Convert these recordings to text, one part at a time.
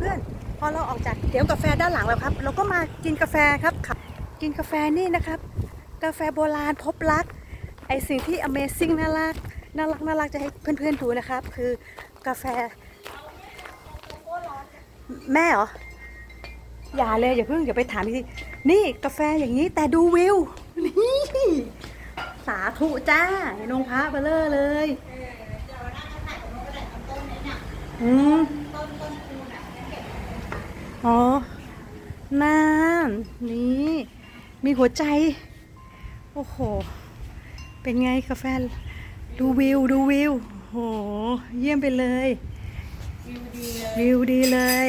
พื่อนๆ พอเราออกจากเดี๋ยวกาแฟด้านหลังแล้วครับ เราก็มากินกาแฟครับขับ กินกาแฟนี่นะครับ กาแฟโบราณพบรัก ไอสิ่งที่ Amazing น่ารักน่ารักน่ารักจะให้เพื่อนๆดูนะครับ คือกาแฟ แม่เหรอ อย่าเลยอย่าเพิ่งอย่าไปถามพี่นี่กาแฟอย่างนี้แต่ดูวิวนี่สาธุจ้าเห็นองพระเบลเลอร์เลยอืม อ๋อน่านนี่มีหัวใจ โอ้โห เป็นไงกาแฟ ดูวิว ดูวิวโอ้โหเยี่ยมไปเลย วิวดีเลย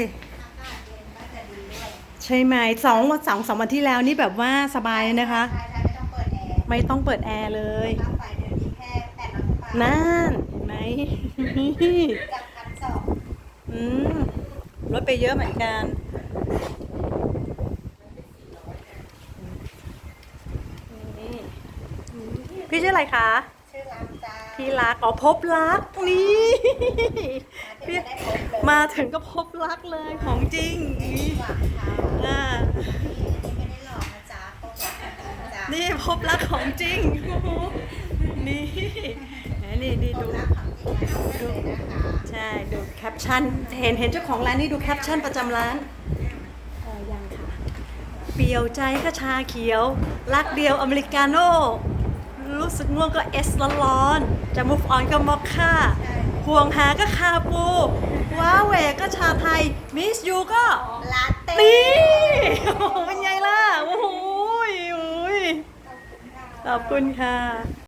ใช่ไหมสองวันสองสองวันที่แล้วนี่แบบว่าสบายเลยนะคะใช่ใช่ไม่ต้องเปิดแอร์ไม่ต้องเปิดแอร์เลยค่าไฟเดือนนี้แค่แปดร้อยกว่าบาทน่านเห็นไหมจากพันสองอืมลดไปเยอะเหมือนกันนี่ พี่ชื่ออะไรคะ ชื่อร้านจ้าพี่รัก อ๋อพบรัก นี่พี่ได้ครบเลยมาถึงก็พบรักเลยของจริงนี่หวังค่ะอ่านี่ไม่ได้หลอกนะจ๊ะครบแล้วนะจ๊ะนี่พบรักของจริงโอ้โหนี่แหมนี่นี่ครดูบแล้วของจริงนะดูเลยนะคะใช่ดูแคปชั่น เห็นเห็นเจ้าของร้านนี่ดูแคปชั่นประจำร้านเออยังค่ะ เปรียวใจก็ชาเขียว รักเดียวอเมริกาโน่ รู้สึกง่วงก็เอสร้อนๆจะ move on ก็มอคค่าห่วงหาก็คาปูว้าแหวกก็ชาไทย มิสยูก็ลาเต้นี่โอ้โหเป็นไงล่ะ โอ้โหยโอ้ยขอบคุณค่ะ